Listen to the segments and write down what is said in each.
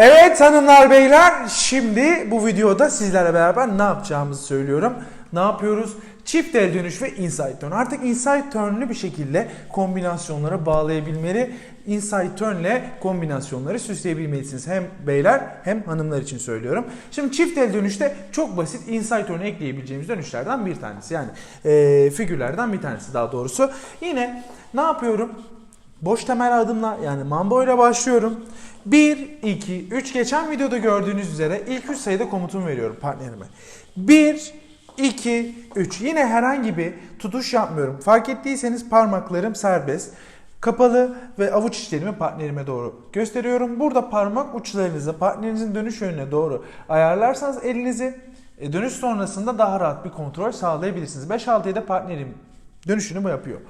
Evet hanımlar beyler şimdi bu videoda sizlerle beraber ne yapacağımızı söylüyorum. Ne yapıyoruz? Çift el dönüş ve inside turn. Artık inside turn'lü bir şekilde kombinasyonlara bağlayabilmeli. Inside turn ile kombinasyonları süsleyebilmelisiniz. Hem beyler hem hanımlar için söylüyorum. Şimdi çift el dönüşte çok basit inside turn ekleyebileceğimiz dönüşlerden bir tanesi. Yani eee, figürlerden bir tanesi daha doğrusu. Yine ne yapıyorum? Boş temel adımla yani mambo ile başlıyorum. 1, 2, 3 geçen videoda gördüğünüz üzere ilk 3 sayıda komutumu veriyorum partnerime. 1, 2, 3. Yine herhangi bir tutuş yapmıyorum. Fark ettiyseniz parmaklarım serbest. Kapalı ve avuç içlerimi partnerime doğru gösteriyorum. Burada parmak uçlarınızı partnerinizin dönüş yönüne doğru ayarlarsanız elinizi e, dönüş sonrasında daha rahat bir kontrol sağlayabilirsiniz. 5-6'ya partnerim dönüşünü bu yapıyor.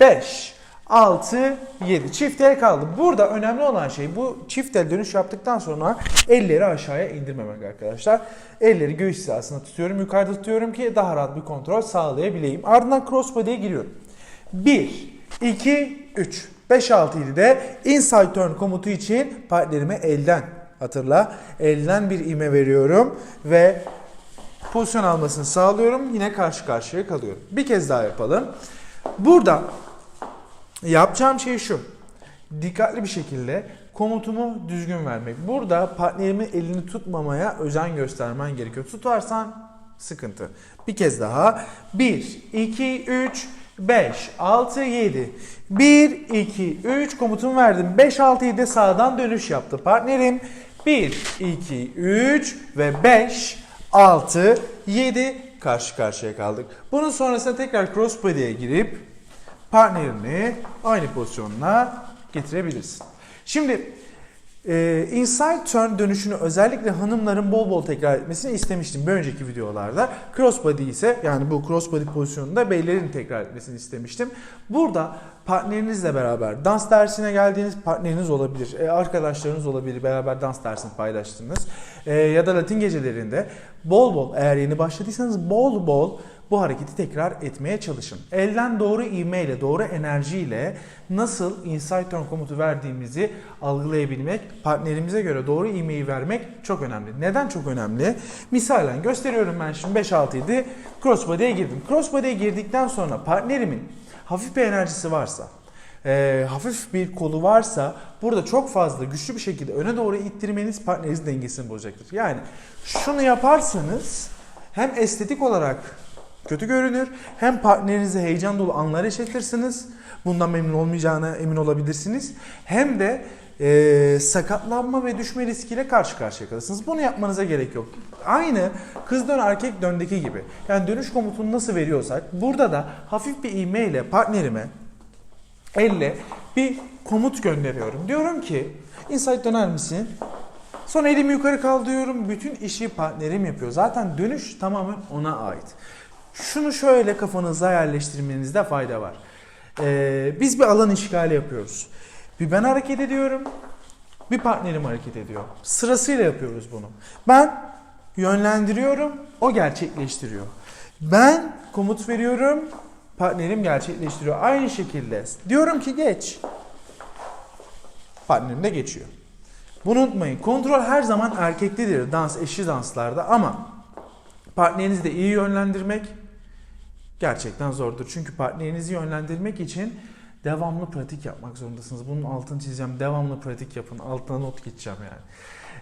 5, 6, 7. Çift el kaldı. Burada önemli olan şey bu çift el dönüş yaptıktan sonra elleri aşağıya indirmemek arkadaşlar. Elleri göğüs hizasında tutuyorum. Yukarıda tutuyorum ki daha rahat bir kontrol sağlayabileyim. Ardından crossbody'ye giriyorum. 1, 2, 3. 5, 6, 7'de inside turn komutu için partnerime elden hatırla. Elden bir ime veriyorum ve pozisyon almasını sağlıyorum. Yine karşı karşıya kalıyorum. Bir kez daha yapalım. Burada Yapacağım şey şu. Dikkatli bir şekilde komutumu düzgün vermek. Burada partnerimin elini tutmamaya özen göstermen gerekiyor. Tutarsan sıkıntı. Bir kez daha. 1, 2, 3, 5, 6, 7. 1, 2, 3 komutumu verdim. 5, 6, 7 sağdan dönüş yaptı partnerim. 1, 2, 3 ve 5, 6, 7 karşı karşıya kaldık. Bunun sonrasında tekrar crossbody'ye girip partnerini aynı pozisyonuna getirebilirsin. Şimdi e, inside turn dönüşünü özellikle hanımların bol bol tekrar etmesini istemiştim bir önceki videolarda. Crossbody ise yani bu crossbody pozisyonunda beylerin tekrar etmesini istemiştim. Burada partnerinizle beraber dans dersine geldiğiniz partneriniz olabilir, e, arkadaşlarınız olabilir, beraber dans dersini paylaştınız. E, ya da Latin gecelerinde bol bol eğer yeni başladıysanız bol bol bu hareketi tekrar etmeye çalışın. Elden doğru ivmeyle, doğru enerjiyle nasıl inside turn komutu verdiğimizi algılayabilmek, partnerimize göre doğru ivmeyi vermek çok önemli. Neden çok önemli? Misalen gösteriyorum ben şimdi 5-6 7 crossbody'ye girdim. Crossbody'ye girdikten sonra partnerimin hafif bir enerjisi varsa, e, hafif bir kolu varsa burada çok fazla güçlü bir şekilde öne doğru ittirmeniz partnerinizin dengesini bozacaktır. Yani şunu yaparsanız hem estetik olarak kötü görünür. Hem partnerinize heyecan dolu anlar yaşatırsınız. Bundan memnun olmayacağına emin olabilirsiniz. Hem de e, sakatlanma ve düşme riskiyle karşı karşıya kalırsınız. Bunu yapmanıza gerek yok. Aynı kız dön erkek döndeki gibi. Yani dönüş komutunu nasıl veriyorsak burada da hafif bir ivmeyle partnerime elle bir komut gönderiyorum. Diyorum ki inside döner misin? Sonra elimi yukarı kaldırıyorum. Bütün işi partnerim yapıyor. Zaten dönüş tamamen ona ait. Şunu şöyle kafanıza yerleştirmenizde fayda var. Ee, biz bir alan işgali yapıyoruz. Bir ben hareket ediyorum, bir partnerim hareket ediyor. Sırasıyla yapıyoruz bunu. Ben yönlendiriyorum, o gerçekleştiriyor. Ben komut veriyorum, partnerim gerçekleştiriyor. Aynı şekilde diyorum ki geç. Partnerim de geçiyor. Bunu unutmayın. Kontrol her zaman erkektedir dans, eşi danslarda ama partnerinizi de iyi yönlendirmek gerçekten zordur. Çünkü partnerinizi yönlendirmek için devamlı pratik yapmak zorundasınız. Bunun altını çizeceğim. Devamlı pratik yapın. Altına not geçeceğim yani.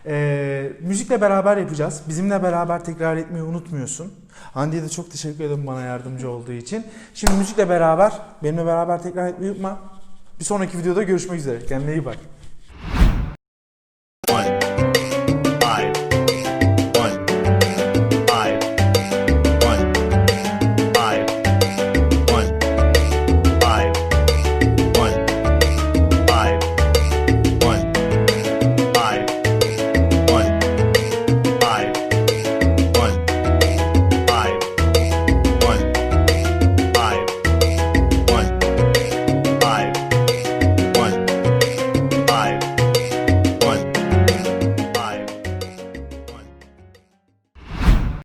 Ee, müzikle beraber yapacağız. Bizimle beraber tekrar etmeyi unutmuyorsun. Hande'ye de çok teşekkür ederim bana yardımcı olduğu için. Şimdi müzikle beraber, benimle beraber tekrar etmeyi unutma. Bir sonraki videoda görüşmek üzere. Kendine iyi bak.